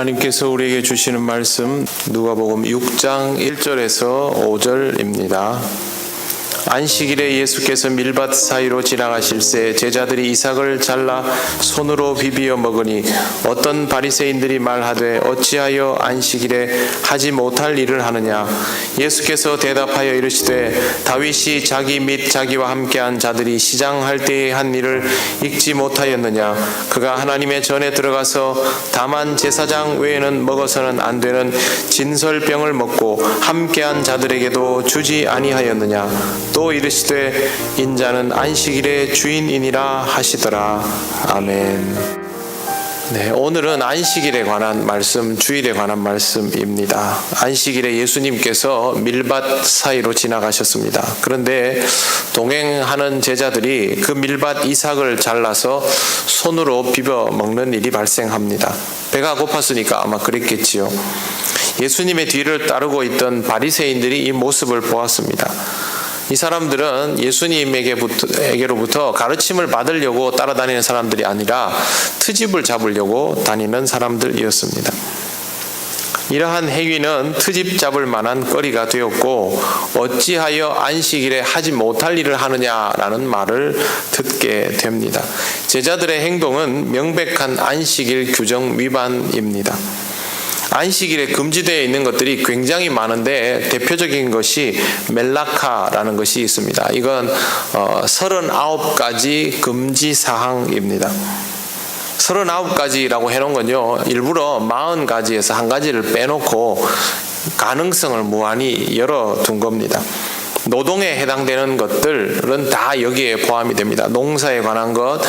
하나님께서 우리에게 주시는 말씀 누가복음 6장 1절에서 5절입니다. 안식일에 예수께서 밀밭 사이로 지나가실새 제자들이 이삭을 잘라 손으로 비비어 먹으니 어떤 바리새인들이 말하되 어찌하여 안식일에 하지 못할 일을 하느냐? 예수께서 대답하여 이르시되 다윗이 자기 및 자기와 함께한 자들이 시장할 때에 한 일을 읽지 못하였느냐? 그가 하나님의 전에 들어가서 다만 제사장 외에는 먹어서는 안 되는 진설병을 먹고 함께한 자들에게도 주지 아니하였느냐? 또 이르시되 인자는 안식일의 주인이니라 하시더라 아멘. 네, 오늘은 안식일에 관한 말씀, 주일에 관한 말씀입니다. 안식일에 예수님께서 밀밭 사이로 지나가셨습니다. 그런데 동행하는 제자들이 그 밀밭 이삭을 잘라서 손으로 비벼 먹는 일이 발생합니다. 배가 고팠으니까 아마 그랬겠지요. 예수님의 뒤를 따르고 있던 바리새인들이 이 모습을 보았습니다. 이 사람들은 예수님에게로부터 가르침을 받으려고 따라다니는 사람들이 아니라 트집을 잡으려고 다니는 사람들이었습니다. 이러한 행위는 트집 잡을 만한 거리가 되었고 어찌하여 안식일에 하지 못할 일을 하느냐라는 말을 듣게 됩니다. 제자들의 행동은 명백한 안식일 규정 위반입니다. 안식일에 금지되어 있는 것들이 굉장히 많은데 대표적인 것이 멜라카라는 것이 있습니다. 이건 39가지 금지 사항입니다. 39가지라고 해놓은 건요, 일부러 40가지에서 한 가지를 빼놓고 가능성을 무한히 열어둔 겁니다. 노동에 해당되는 것들은 다 여기에 포함이 됩니다. 농사에 관한 것,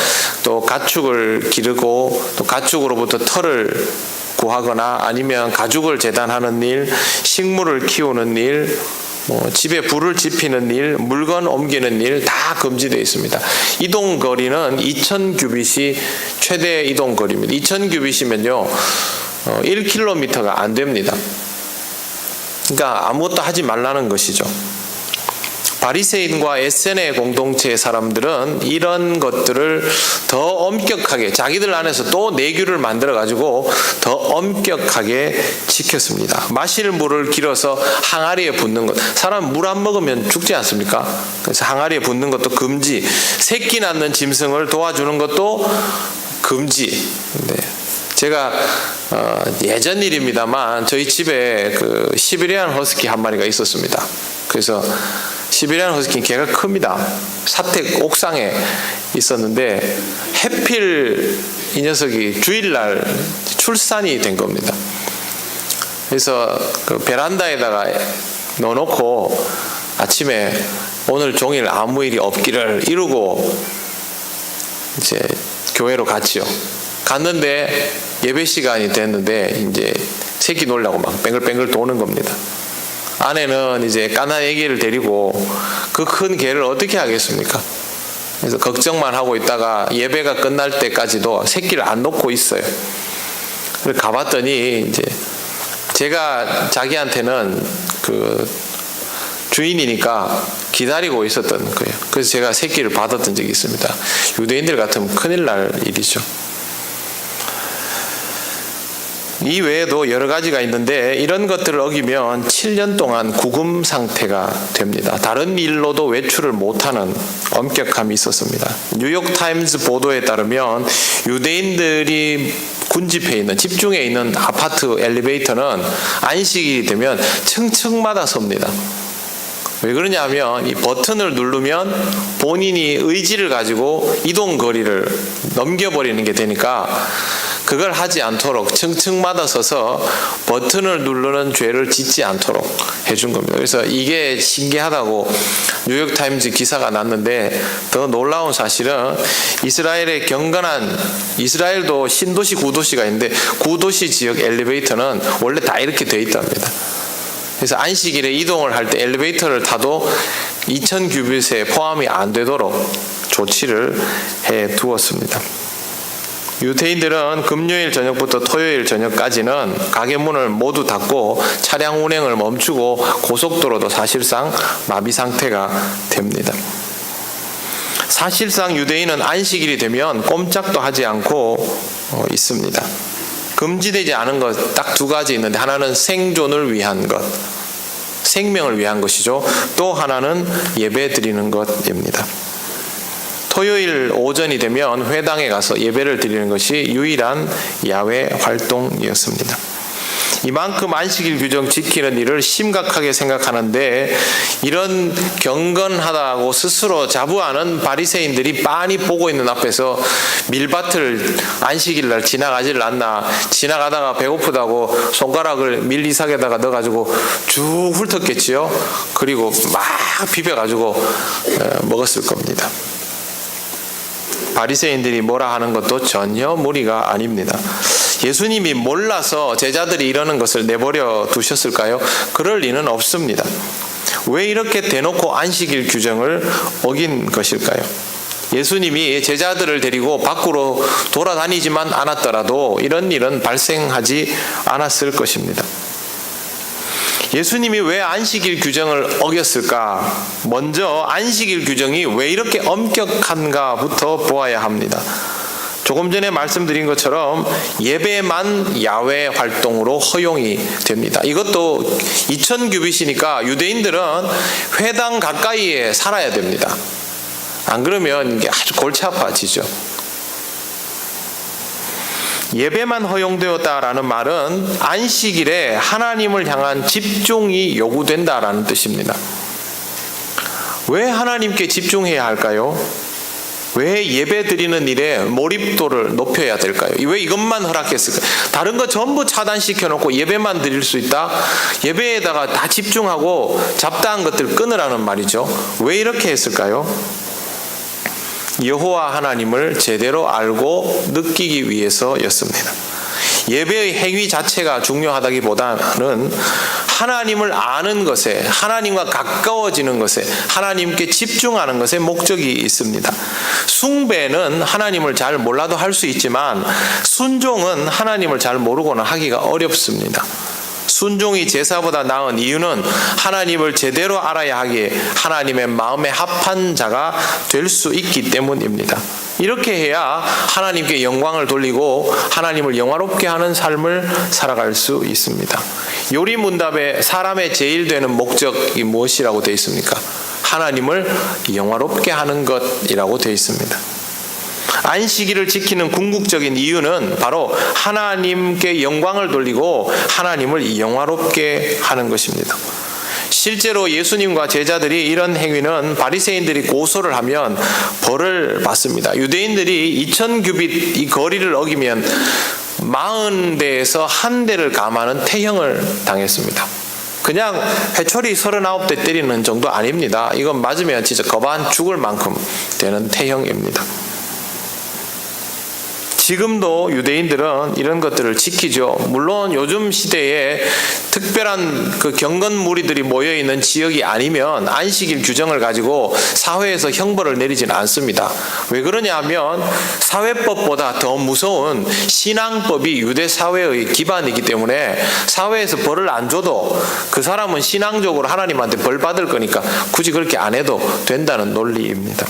또 가축을 기르고, 또 가축으로부터 털을 구하거나 아니면 가죽을 재단하는 일, 식물을 키우는 일, 뭐 집에 불을 지피는 일, 물건 옮기는 일 다 금지되어 있습니다. 이동 거리는 2,000 규빗이 최대 이동 거리입니다. 2,000 규빗이면요, 1km가 안 됩니다. 그러니까 아무것도 하지 말라는 것이죠. 바리새인과 에세네 공동체의 사람들은 이런 것들을 더 엄격하게 자기들 안에서 또 내규를 만들어 가지고 더 엄격하게 지켰습니다. 마실 물을 길어서 항아리에 붓는 것. 사람 물 안 먹으면 죽지 않습니까? 그래서 항아리에 붓는 것도 금지. 새끼 낳는 짐승을 도와주는 것도 금지. 네. 제가 어, 예전 일입니다만 저희 집에 그 시베리안 허스키 한 마리가 있었습니다. 그래서 시베리안 허스키는 개가 큽니다. 사택 옥상에 있었는데 해필 이 녀석이 주일날 출산이 된 겁니다. 그래서 그 베란다에다가 넣어놓고 아침에 오늘 종일 아무 일이 없기를 이루고 이제 교회로 갔지요. 갔는데 예배 시간이 됐는데 이제 새끼 놀라고 막 뱅글뱅글 도는 겁니다. 아내는 이제 까나 애기를 데리고 그 큰 개를 어떻게 하겠습니까? 그래서 걱정만 하고 있다가 예배가 끝날 때까지도 새끼를 안 놓고 있어요. 그래서 가봤더니 이제 제가 자기한테는 그 주인이니까 기다리고 있었던 거예요. 그래서 제가 새끼를 받았던 적이 있습니다. 유대인들 같으면 큰일 날 일이죠. 이 외에도 여러 가지가 있는데 이런 것들을 어기면 7년 동안 구금 상태가 됩니다. 다른 일로도 외출을 못하는 엄격함이 있었습니다. 뉴욕 타임즈 보도에 따르면 유대인들이 군집해 있는 집중해 있는 아파트 엘리베이터는 안식일이 되면 층층마다 섭니다. 왜 그러냐면 이 버튼을 누르면 본인이 의지를 가지고 이동 거리를 넘겨버리는 게 되니까 그걸 하지 않도록 층층마다 서서 버튼을 누르는 죄를 짓지 않도록 해준 겁니다. 그래서 이게 신기하다고 뉴욕타임즈 기사가 났는데 더 놀라운 사실은 이스라엘의 경건한 이스라엘도 신도시 구도시가 있는데 구도시 지역 엘리베이터는 원래 다 이렇게 돼 있답니다. 그래서 안식일에 이동을 할 때 엘리베이터를 타도 2000 규빗에 포함이 안 되도록 조치를 해 두었습니다. 유태인들은 금요일 저녁부터 토요일 저녁까지는 가게 문을 모두 닫고 차량 운행을 멈추고 고속도로도 사실상 마비 상태가 됩니다. 사실상 유대인은 안식일이 되면 꼼짝도 하지 않고 어, 있습니다. 금지되지 않은 것 딱 두 가지 있는데 하나는 생존을 위한 것, 생명을 위한 것이죠. 또 하나는 예배 드리는 것입니다. 토요일 오전이 되면 회당에 가서 예배를 드리는 것이 유일한 야외 활동이었습니다. 이만큼 안식일 규정 지키는 일을 심각하게 생각하는데 이런 경건하다고 스스로 자부하는 바리새인들이 빤히 보고 있는 앞에서 밀밭을 안식일 날 지나가질 않나 지나가다가 배고프다고 손가락을 밀리삭에다가 넣어가지고 쭉 훑었겠지요. 그리고 막 비벼가지고 어, 먹었을 겁니다. 바리새인들이 뭐라 하는 것도 전혀 무리가 아닙니다. 예수님이 몰라서 제자들이 이러는 것을 내버려 두셨을까요? 그럴 리는 없습니다. 왜 이렇게 대놓고 안식일 규정을 어긴 것일까요? 예수님이 제자들을 데리고 밖으로 돌아다니지만 않았더라도 이런 일은 발생하지 않았을 것입니다. 예수님이 왜 안식일 규정을 어겼을까? 먼저 안식일 규정이 왜 이렇게 엄격한가부터 보아야 합니다. 조금 전에 말씀드린 것처럼 예배만 야외 활동으로 허용이 됩니다. 이것도 2000 규빗이니까 유대인들은 회당 가까이에 살아야 됩니다. 안 그러면 아주 골치 아파지죠. 예배만 허용되었다라는 말은 안식일에 하나님을 향한 집중이 요구된다라는 뜻입니다. 왜 하나님께 집중해야 할까요? 왜 예배 드리는 일에 몰입도를 높여야 될까요? 왜 이것만 허락했을까요? 다른 거 전부 차단시켜 놓고 예배만 드릴 수 있다? 예배에다가 다 집중하고 잡다한 것들 끊으라는 말이죠. 왜 이렇게 했을까요? 여호와 하나님을 제대로 알고 느끼기 위해서였습니다. 예배의 행위 자체가 중요하다기보다는 하나님을 아는 것에, 하나님과 가까워지는 것에, 하나님께 집중하는 것에 목적이 있습니다. 숭배는 하나님을 잘 몰라도 할 수 있지만, 순종은 하나님을 잘 모르고는 하기가 어렵습니다. 순종이 제사보다 나은 이유는 하나님을 제대로 알아야 하기에 하나님의 마음에 합한 자가 될 수 있기 때문입니다. 이렇게 해야 하나님께 영광을 돌리고 하나님을 영화롭게 하는 삶을 살아갈 수 있습니다. 요리 문답에 사람의 제일 되는 목적이 무엇이라고 되어 있습니까? 하나님을 영화롭게 하는 것이라고 되어 있습니다. 안식일을 지키는 궁극적인 이유는 바로 하나님께 영광을 돌리고 하나님을 영화롭게 하는 것입니다. 실제로 예수님과 제자들이 이런 행위는 바리새인들이 고소를 하면 벌을 받습니다. 유대인들이 2000 규빗 이 거리를 어기면 40대에서 한 대를 감하는 태형을 당했습니다. 그냥 해초리 39대 때리는 정도 아닙니다. 이건 맞으면 진짜 거반 죽을 만큼 되는 태형입니다. 지금도 유대인들은 이런 것들을 지키죠. 물론 요즘 시대에 특별한 그 경건 무리들이 모여 있는 지역이 아니면 안식일 규정을 가지고 사회에서 형벌을 내리지는 않습니다. 왜 그러냐 하면 사회법보다 더 무서운 신앙법이 유대 사회의 기반이기 때문에 사회에서 벌을 안 줘도 그 사람은 신앙적으로 하나님한테 벌 받을 거니까 굳이 그렇게 안 해도 된다는 논리입니다.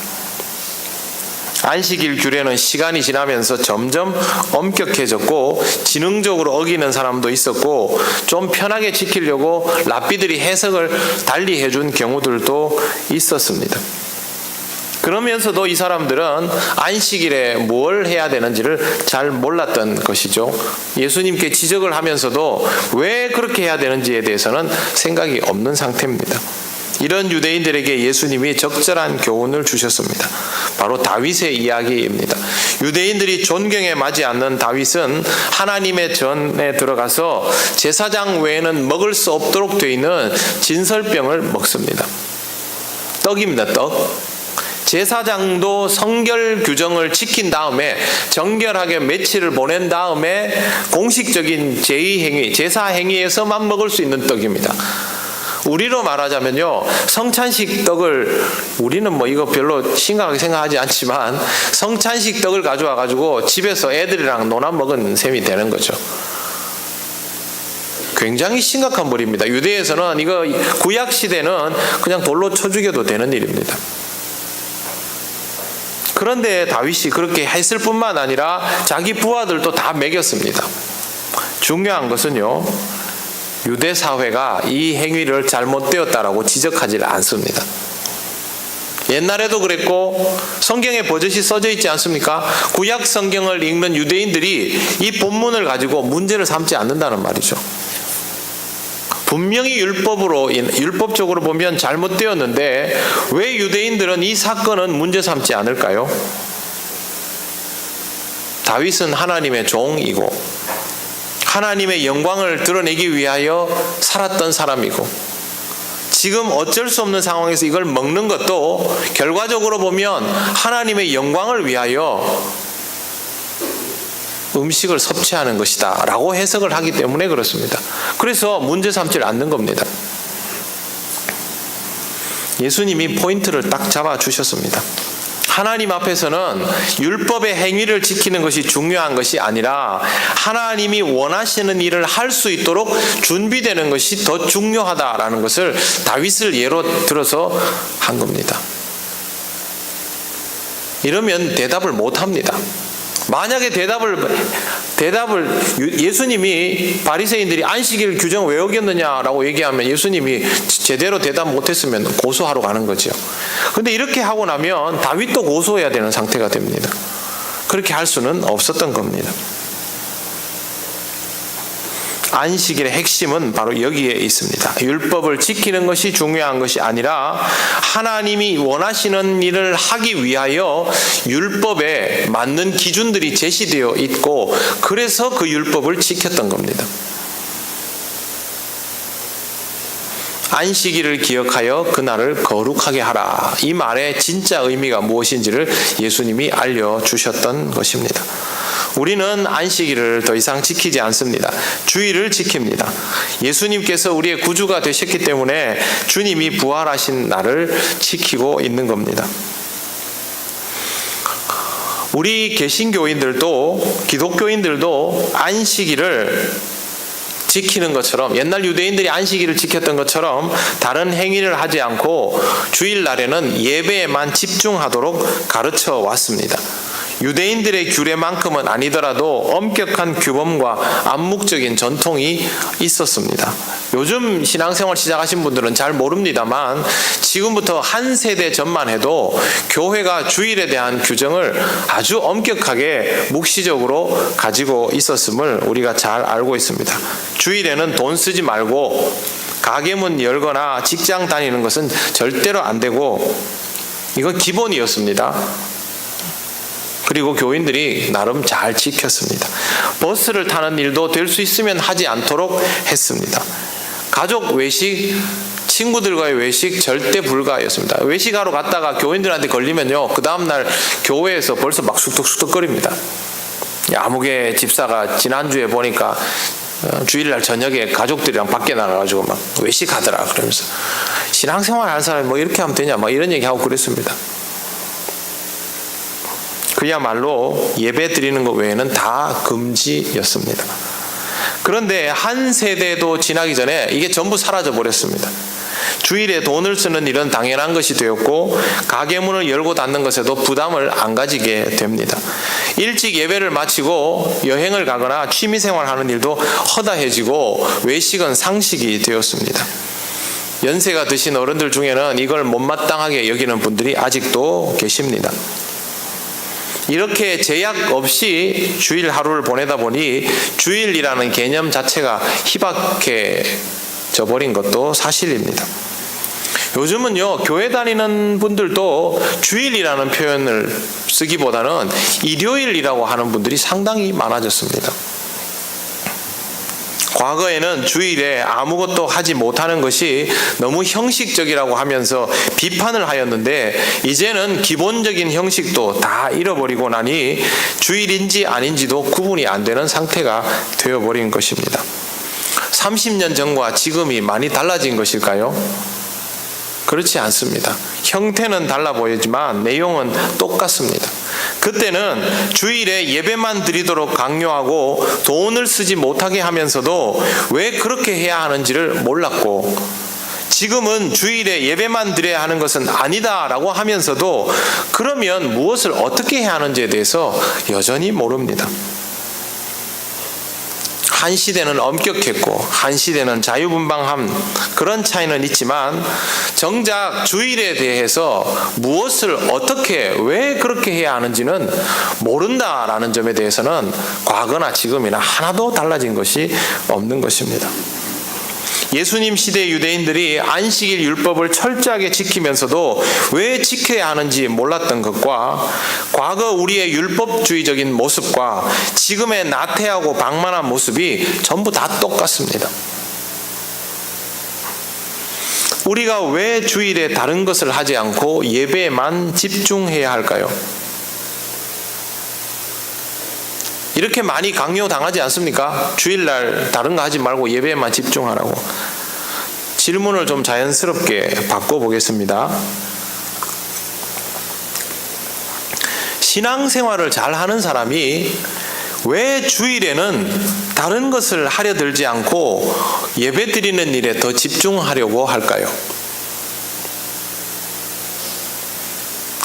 안식일 규례는 시간이 지나면서 점점 엄격해졌고 지능적으로 어기는 사람도 있었고 좀 편하게 지키려고 랍비들이 해석을 달리 해준 경우들도 있었습니다. 그러면서도 이 사람들은 안식일에 뭘 해야 되는지를 잘 몰랐던 것이죠. 예수님께 지적을 하면서도 왜 그렇게 해야 되는지에 대해서는 생각이 없는 상태입니다. 이런 유대인들에게 예수님이 적절한 교훈을 주셨습니다. 바로 다윗의 이야기입니다. 유대인들이 존경에 맞지 않는 다윗은 하나님의 전에 들어가서 제사장 외에는 먹을 수 없도록 되어 있는 진설병을 먹습니다. 떡입니다, 떡. 제사장도 성결 규정을 지킨 다음에 정결하게 며칠을 보낸 다음에 공식적인 제의 행위, 제사 행위에서만 먹을 수 있는 떡입니다. 우리로 말하자면요, 성찬식 떡을, 우리는 뭐 이거 별로 심각하게 생각하지 않지만, 성찬식 떡을 가져와 가지고 집에서 애들이랑 논아 먹은 셈이 되는 거죠. 굉장히 심각한 벌입니다. 유대에서는 이거 구약 시대는 그냥 돌로 쳐 죽여도 되는 일입니다. 그런데 다윗이 그렇게 했을 뿐만 아니라 자기 부하들도 다 먹였습니다. 중요한 것은요. 유대 사회가 이 행위를 잘못되었다라고 지적하지 않습니다. 옛날에도 그랬고 성경에 버젓이 써져 있지 않습니까? 구약 성경을 읽는 유대인들이 이 본문을 가지고 문제를 삼지 않는다는 말이죠. 분명히 율법으로 율법적으로 보면 잘못되었는데 왜 유대인들은 이 사건은 문제 삼지 않을까요? 다윗은 하나님의 종이고 하나님의 영광을 드러내기 위하여 살았던 사람이고 지금 어쩔 수 없는 상황에서 이걸 먹는 것도 결과적으로 보면 하나님의 영광을 위하여 음식을 섭취하는 것이다 라고 해석을 하기 때문에 그렇습니다. 그래서 문제 삼지를 않는 겁니다. 예수님이 포인트를 딱 잡아 주셨습니다. 하나님 앞에서는 율법의 행위를 지키는 것이 중요한 것이 아니라 하나님이 원하시는 일을 할 수 있도록 준비되는 것이 더 중요하다라는 것을 다윗을 예로 들어서 한 겁니다. 이러면 대답을 못 합니다. 만약에 대답을 대답을 예수님이 바리새인들이 안식일 규정 왜 어겼느냐라고 얘기하면 예수님이 제대로 대답 못했으면 고소하러 가는 거죠. 근데 이렇게 하고 나면 다윗도 고소해야 되는 상태가 됩니다. 그렇게 할 수는 없었던 겁니다. 안식일의 핵심은 바로 여기에 있습니다. 율법을 지키는 것이 중요한 것이 아니라 하나님이 원하시는 일을 하기 위하여 율법에 맞는 기준들이 제시되어 있고 그래서 그 율법을 지켰던 겁니다. 안식일을 기억하여 그날을 거룩하게 하라. 이 말의 진짜 의미가 무엇인지를 예수님이 알려주셨던 것입니다. 우리는 안식일을 더 이상 지키지 않습니다. 주일을 지킵니다. 예수님께서 우리의 구주가 되셨기 때문에 주님이 부활하신 날을 지키고 있는 겁니다. 우리 개신교인들도 기독교인들도 안식일을 지키는 것처럼 옛날 유대인들이 안식일을 지켰던 것처럼 다른 행위를 하지 않고 주일날에는 예배에만 집중하도록 가르쳐 왔습니다. 유대인들의 규례만큼은 아니더라도 엄격한 규범과 암묵적인 전통이 있었습니다. 요즘 신앙생활 시작하신 분들은 잘 모릅니다만 지금부터 한 세대 전만 해도 교회가 주일에 대한 규정을 아주 엄격하게 묵시적으로 가지고 있었음을 우리가 잘 알고 있습니다. 주일에는 돈 쓰지 말고 가게문 열거나 직장 다니는 것은 절대로 안 되고 이건 기본이었습니다. 그리고 교인들이 나름 잘 지켰습니다. 버스를 타는 일도 될 수 있으면 하지 않도록 했습니다. 가족 외식, 친구들과의 외식 절대 불가였습니다. 외식하러 갔다가 교인들한테 걸리면요, 그 다음날 교회에서 벌써 막 쑥덕쑥덕거립니다. 아무개 집사가 지난주에 보니까 어, 주일날 저녁에 가족들이랑 밖에 나가가지고 막 외식하더라 그러면서 신앙생활 하는 사람이 뭐 이렇게 하면 되냐 막 이런 얘기하고 그랬습니다. 그야말로 예배 드리는 것 외에는 다 금지였습니다. 그런데 한 세대도 지나기 전에 이게 전부 사라져 버렸습니다. 주일에 돈을 쓰는 일은 당연한 것이 되었고 가게 문을 열고 닫는 것에도 부담을 안 가지게 됩니다. 일찍 예배를 마치고 여행을 가거나 취미 생활하는 일도 허다해지고 외식은 상식이 되었습니다. 연세가 드신 어른들 중에는 이걸 못마땅하게 여기는 분들이 아직도 계십니다. 이렇게 제약 없이 주일 하루를 보내다 보니 주일이라는 개념 자체가 희박해져 버린 것도 사실입니다. 요즘은요, 교회 다니는 분들도 주일이라는 표현을 쓰기보다는 일요일이라고 하는 분들이 상당히 많아졌습니다. 과거에는 주일에 아무것도 하지 못하는 것이 너무 형식적이라고 하면서 비판을 하였는데 이제는 기본적인 형식도 다 잃어버리고 나니 주일인지 아닌지도 구분이 안 되는 상태가 되어버린 것입니다. 30년 전과 지금이 많이 달라진 것일까요? 그렇지 않습니다. 형태는 달라 보이지만 내용은 똑같습니다. 그때는 주일에 예배만 드리도록 강요하고 돈을 쓰지 못하게 하면서도 왜 그렇게 해야 하는지를 몰랐고 지금은 주일에 예배만 드려야 하는 것은 아니다라고 하면서도 그러면 무엇을 어떻게 해야 하는지에 대해서 여전히 모릅니다. 한 시대는 엄격했고 한 시대는 자유분방함 그런 차이는 있지만 정작 주일에 대해서 무엇을 어떻게 왜 그렇게 해야 하는지는 모른다라는 점에 대해서는 과거나 지금이나 하나도 달라진 것이 없는 것입니다. 예수님 시대 유대인들이 안식일 율법을 철저하게 지키면서도 왜 지켜야 하는지 몰랐던 것과 과거 우리의 율법주의적인 모습과 지금의 나태하고 방만한 모습이 전부 다 똑같습니다. 우리가 왜 주일에 다른 것을 하지 않고 예배에만 집중해야 할까요? 이렇게 많이 강요당하지 않습니까? 주일날 다른 거 하지 말고 예배에만 집중하라고. 질문을 좀 자연스럽게 바꿔보겠습니다. 신앙생활을 잘 하는 사람이 왜 주일에는 다른 것을 하려 들지 않고 예배 드리는 일에 더 집중하려고 할까요?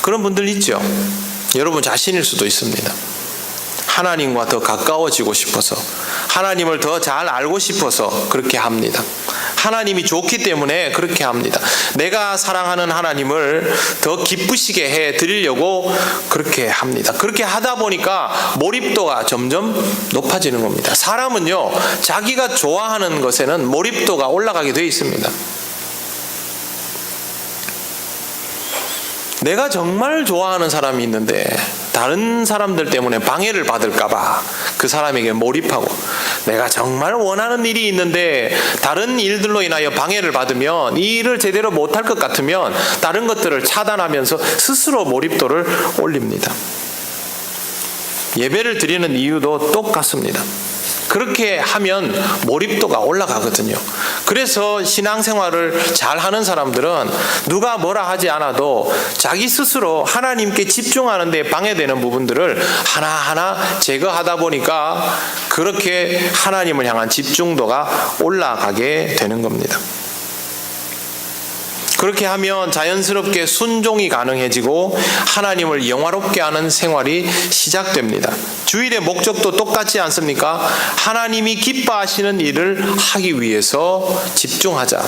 그런 분들 있죠. 여러분 자신일 수도 있습니다. 하나님과 더 가까워지고 싶어서 하나님을 더 잘 알고 싶어서 그렇게 합니다. 하나님이 좋기 때문에 그렇게 합니다. 내가 사랑하는 하나님을 더 기쁘시게 해 드리려고 그렇게 합니다. 그렇게 하다 보니까 몰입도가 점점 높아지는 겁니다. 사람은요, 자기가 좋아하는 것에는 몰입도가 올라가게 되어 있습니다. 내가 정말 좋아하는 사람이 있는데 다른 사람들 때문에 방해를 받을까봐 그 사람에게 몰입하고 내가 정말 원하는 일이 있는데 다른 일들로 인하여 방해를 받으면 이 일을 제대로 못할 것 같으면 다른 것들을 차단하면서 스스로 몰입도를 올립니다. 예배를 드리는 이유도 똑같습니다. 그렇게 하면 몰입도가 올라가거든요. 그래서 신앙생활을 잘 하는 사람들은 누가 뭐라 하지 않아도 자기 스스로 하나님께 집중하는 데 방해되는 부분들을 하나하나 제거하다 보니까 그렇게 하나님을 향한 집중도가 올라가게 되는 겁니다. 그렇게 하면 자연스럽게 순종이 가능해지고 하나님을 영화롭게 하는 생활이 시작됩니다. 주일의 목적도 똑같지 않습니까? 하나님이 기뻐하시는 일을 하기 위해서 집중하자.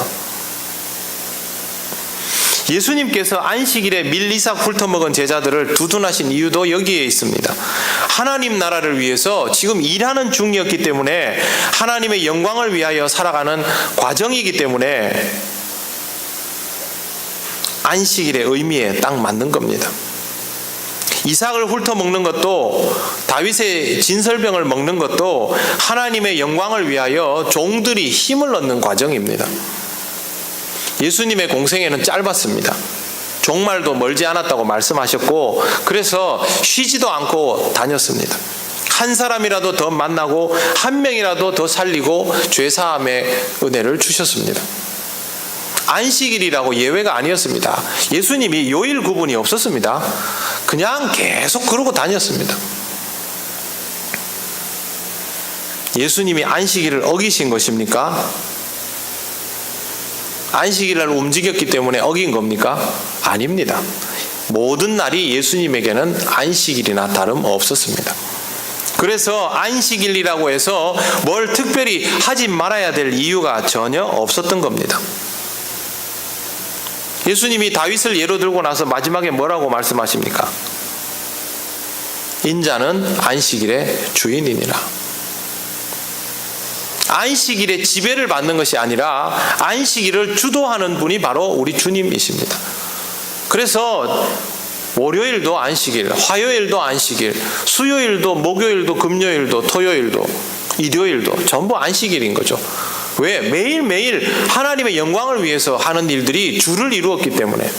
예수님께서 안식일에 밀리삭 훑어먹은 제자들을 두둔하신 이유도 여기에 있습니다. 하나님 나라를 위해서 지금 일하는 중이었기 때문에 하나님의 영광을 위하여 살아가는 과정이기 때문에 안식일의 의미에 딱 맞는 겁니다. 이삭을 훑어 먹는 것도 다윗의 진설병을 먹는 것도 하나님의 영광을 위하여 종들이 힘을 얻는 과정입니다. 예수님의 공생애는 짧았습니다. 종말도 멀지 않았다고 말씀하셨고 그래서 쉬지도 않고 다녔습니다. 한 사람이라도 더 만나고 한 명이라도 더 살리고 죄 사함의 은혜를 주셨습니다. 안식일이라고 예외가 아니었습니다. 예수님이 요일 구분이 없었습니다. 그냥 계속 그러고 다녔습니다. 예수님이 안식일을 어기신 것입니까? 안식일을 움직였기 때문에 어긴 겁니까? 아닙니다. 모든 날이 예수님에게는 안식일이나 다름 없었습니다. 그래서 안식일이라고 해서 뭘 특별히 하지 말아야 될 이유가 전혀 없었던 겁니다. 예수님이 다윗을 예로 들고 나서 마지막에 뭐라고 말씀하십니까? 인자는 안식일의 주인이니라. 안식일에 지배를 받는 것이 아니라 안식일을 주도하는 분이 바로 우리 주님이십니다. 그래서 월요일도 안식일, 화요일도 안식일, 수요일도 목요일도 금요일도 토요일도 일요일도 전부 안식일인 거죠. 왜? 매일매일 하나님의 영광을 위해서 하는 일들이 주를 이루었기 때문에.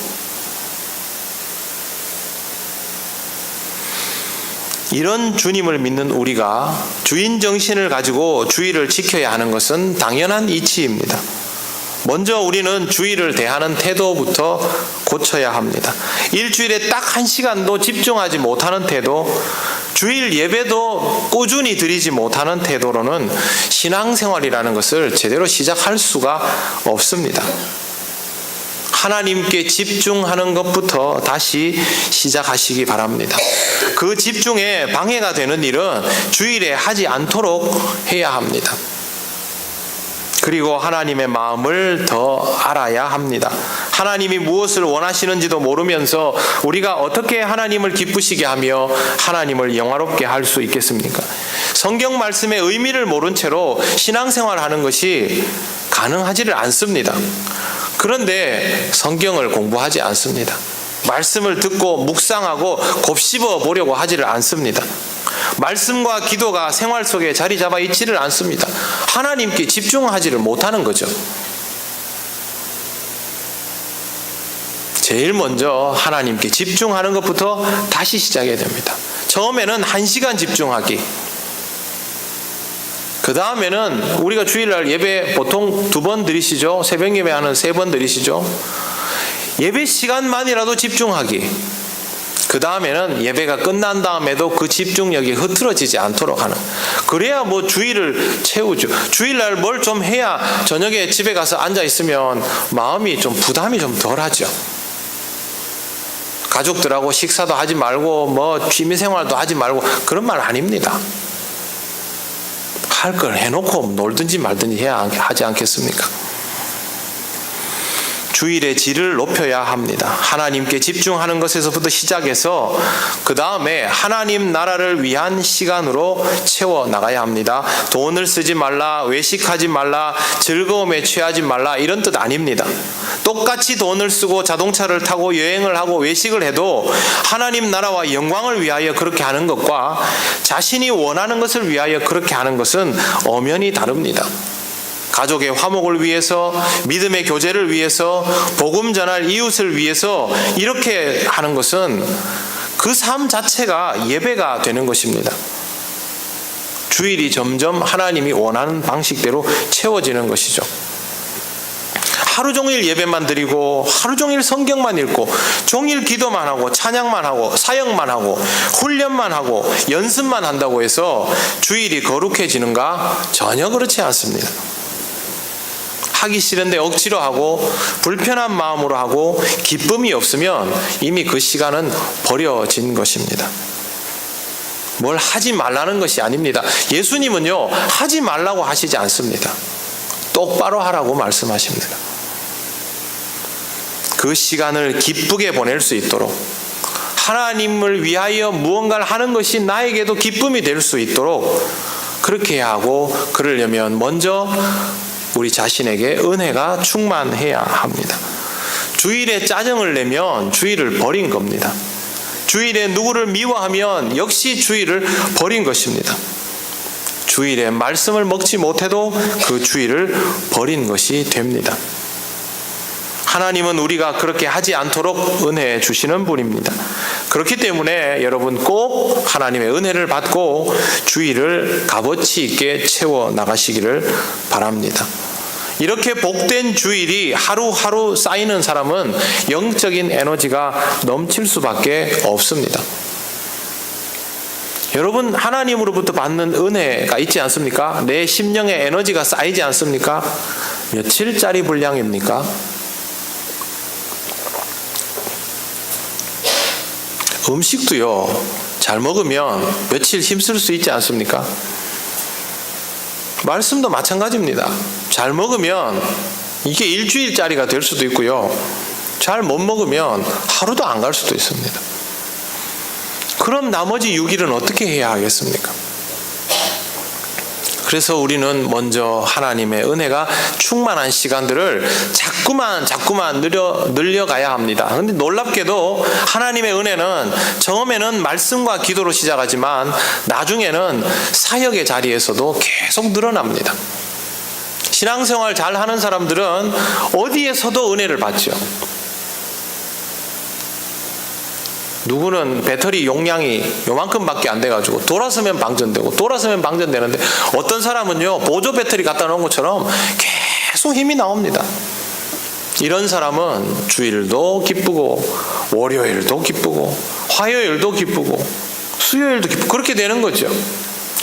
이런 주님을 믿는 우리가 주인 정신을 가지고 주의를 지켜야 하는 것은 당연한 이치입니다. 먼저 우리는 주의를 대하는 태도부터 고쳐야 합니다. 일주일에 딱 한 시간도 집중하지 못하는 태도, 주일 예배도 꾸준히 드리지 못하는 태도로는 신앙생활이라는 것을 제대로 시작할 수가 없습니다. 하나님께 집중하는 것부터 다시 시작하시기 바랍니다. 그 집중에 방해가 되는 일은 주일에 하지 않도록 해야 합니다. 그리고 하나님의 마음을 더 알아야 합니다. 하나님이 무엇을 원하시는지도 모르면서 우리가 어떻게 하나님을 기쁘시게 하며 하나님을 영화롭게 할 수 있겠습니까? 성경 말씀의 의미를 모른 채로 신앙생활 하는 것이 가능하지를 않습니다. 그런데 성경을 공부하지 않습니다. 말씀을 듣고 묵상하고 곱씹어 보려고 하지를 않습니다. 말씀과 기도가 생활 속에 자리 잡아 있지를 않습니다. 하나님께 집중하지를 못하는 거죠. 제일 먼저 하나님께 집중하는 것부터 다시 시작해야 됩니다. 처음에는 한 시간 집중하기. 그 다음에는 우리가 주일날 예배 보통 두 번 드리시죠? 새벽 예배하는 세 번 드리시죠? 예배 시간만이라도 집중하기. 그 다음에는 예배가 끝난 다음에도 그 집중력이 흐트러지지 않도록 하는. 그래야 뭐 주일을 채우죠. 주일날 뭘 좀 해야 저녁에 집에 가서 앉아 있으면 마음이 좀 부담이 좀 덜하죠. 가족들하고 식사도 하지 말고 뭐 취미 생활도 하지 말고 그런 말 아닙니다. 할 걸 해놓고 놀든지 말든지 해야 하지 않겠습니까? 주일의 질을 높여야 합니다. 하나님께 집중하는 것에서부터 시작해서 그 다음에 하나님 나라를 위한 시간으로 채워 나가야 합니다. 돈을 쓰지 말라, 외식하지 말라, 즐거움에 취하지 말라 이런 뜻 아닙니다. 똑같이 돈을 쓰고 자동차를 타고 여행을 하고 외식을 해도 하나님 나라와 영광을 위하여 그렇게 하는 것과 자신이 원하는 것을 위하여 그렇게 하는 것은 엄연히 다릅니다. 가족의 화목을 위해서 믿음의 교제를 위해서 복음 전할 이웃을 위해서 이렇게 하는 것은 그 삶 자체가 예배가 되는 것입니다. 주일이 점점 하나님이 원하는 방식대로 채워지는 것이죠. 하루 종일 예배만 드리고 하루 종일 성경만 읽고 종일 기도만 하고 찬양만 하고 사역만 하고 훈련만 하고 연습만 한다고 해서 주일이 거룩해지는가 전혀 그렇지 않습니다. 하기 싫은데 억지로 하고 불편한 마음으로 하고 기쁨이 없으면 이미 그 시간은 버려진 것입니다. 뭘 하지 말라는 것이 아닙니다. 예수님은요, 하지 말라고 하시지 않습니다. 똑바로 하라고 말씀하십니다. 그 시간을 기쁘게 보낼 수 있도록 하나님을 위하여 무언가를 하는 것이 나에게도 기쁨이 될 수 있도록 그렇게 하고 그러려면 먼저 우리 자신에게 은혜가 충만해야 합니다. 주일에 짜증을 내면 주일을 버린 겁니다. 주일에 누구를 미워하면 역시 주일을 버린 것입니다. 주일에 말씀을 먹지 못해도 그 주일을 버린 것이 됩니다. 하나님은 우리가 그렇게 하지 않도록 은혜 주시는 분입니다. 그렇기 때문에 여러분 꼭 하나님의 은혜를 받고 주일을 값어치 있게 채워 나가시기를 바랍니다. 이렇게 복된 주일이 하루하루 쌓이는 사람은 영적인 에너지가 넘칠 수밖에 없습니다. 여러분 하나님으로부터 받는 은혜가 있지 않습니까? 내 심령의 에너지가 쌓이지 않습니까? 며칠짜리 분량입니까? 음식도요, 잘 먹으면 며칠 힘쓸 수 있지 않습니까? 말씀도 마찬가지입니다. 잘 먹으면 이게 일주일짜리가 될 수도 있고요. 잘 못 먹으면 하루도 안 갈 수도 있습니다. 그럼 나머지 6일은 어떻게 해야 하겠습니까? 그래서 우리는 먼저 하나님의 은혜가 충만한 시간들을 자꾸만 자꾸만 늘려 늘려가야 합니다. 그런데 놀랍게도 하나님의 은혜는 처음에는 말씀과 기도로 시작하지만 나중에는 사역의 자리에서도 계속 늘어납니다. 신앙생활 잘 하는 사람들은 어디에서도 은혜를 받죠. 누구는 배터리 용량이 요만큼밖에 안 돼가지고 돌아서면 방전되고 돌아서면 방전되는데 어떤 사람은요 보조 배터리 갖다 놓은 것처럼 계속 힘이 나옵니다. 이런 사람은 주일도 기쁘고 월요일도 기쁘고 화요일도 기쁘고 수요일도 기쁘고 그렇게 되는 거죠.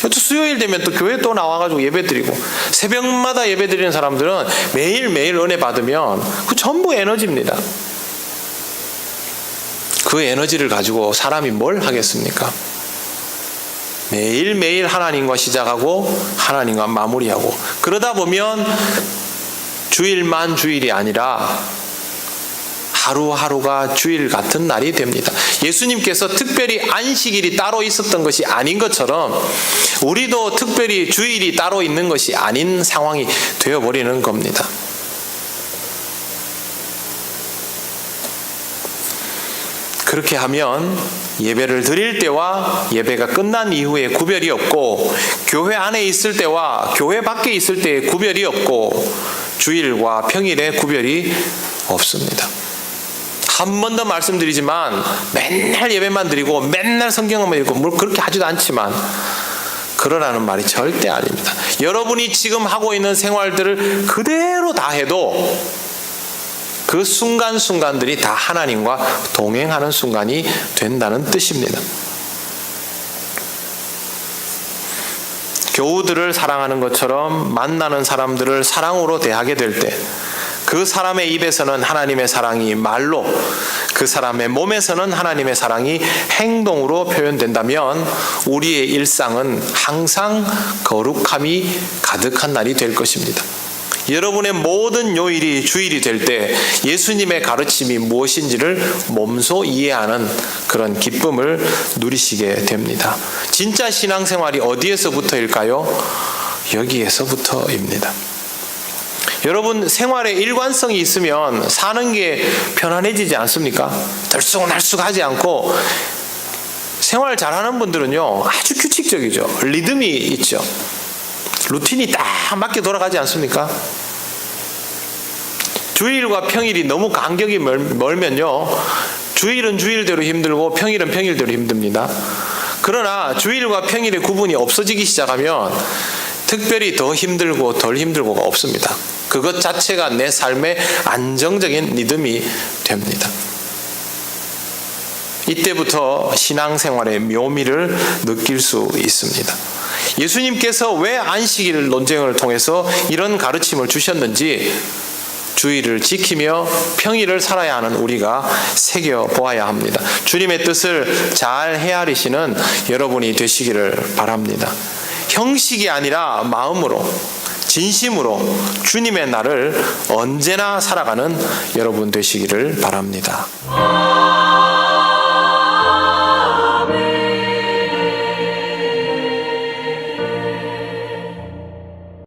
또 수요일 되면 또 교회 또 나와가지고 예배 드리고 새벽마다 예배 드리는 사람들은 매일매일 은혜 받으면 그 전부 에너지입니다. 그 에너지를 가지고 사람이 뭘 하겠습니까? 매일매일 하나님과 시작하고 하나님과 마무리하고 그러다 보면 주일만 주일이 아니라 하루하루가 주일 같은 날이 됩니다. 예수님께서 특별히 안식일이 따로 있었던 것이 아닌 것처럼 우리도 특별히 주일이 따로 있는 것이 아닌 상황이 되어버리는 겁니다. 그렇게 하면 예배를 드릴 때와 예배가 끝난 이후에 구별이 없고 교회 안에 있을 때와 교회 밖에 있을 때의 구별이 없고 주일과 평일의 구별이 없습니다. 한 번 더 말씀드리지만 맨날 예배만 드리고 맨날 성경만 읽고 뭘 그렇게 하지도 않지만 그러라는 말이 절대 아닙니다. 여러분이 지금 하고 있는 생활들을 그대로 다 해도 그 순간순간들이 다 하나님과 동행하는 순간이 된다는 뜻입니다. 교우들을 사랑하는 것처럼 만나는 사람들을 사랑으로 대하게 될 때 그 사람의 입에서는 하나님의 사랑이 말로 그 사람의 몸에서는 하나님의 사랑이 행동으로 표현된다면 우리의 일상은 항상 거룩함이 가득한 날이 될 것입니다. 여러분의 모든 요일이 주일이 될 때 예수님의 가르침이 무엇인지를 몸소 이해하는 그런 기쁨을 누리시게 됩니다. 진짜 신앙생활이 어디에서부터일까요? 여기에서부터입니다. 여러분 생활에 일관성이 있으면 사는 게 편안해지지 않습니까? 들쑥날쑥하지 않고 생활 잘하는 분들은요 아주 규칙적이죠. 리듬이 있죠. 루틴이 딱 맞게 돌아가지 않습니까? 주일과 평일이 너무 간격이 멀, 멀면요. 주일은 주일대로 힘들고 평일은 평일대로 힘듭니다. 그러나 주일과 평일의 구분이 없어지기 시작하면 특별히 더 힘들고 덜 힘들고가 없습니다. 그것 자체가 내 삶의 안정적인 리듬이 됩니다. 이때부터 신앙생활의 묘미를 느낄 수 있습니다. 예수님께서 왜 안식일 논쟁을 통해서 이런 가르침을 주셨는지 주의를 지키며 평일을 살아야 하는 우리가 새겨 보아야 합니다. 주님의 뜻을 잘 헤아리시는 여러분이 되시기를 바랍니다. 형식이 아니라 마음으로 진심으로 주님의 날을 언제나 살아가는 여러분 되시기를 바랍니다.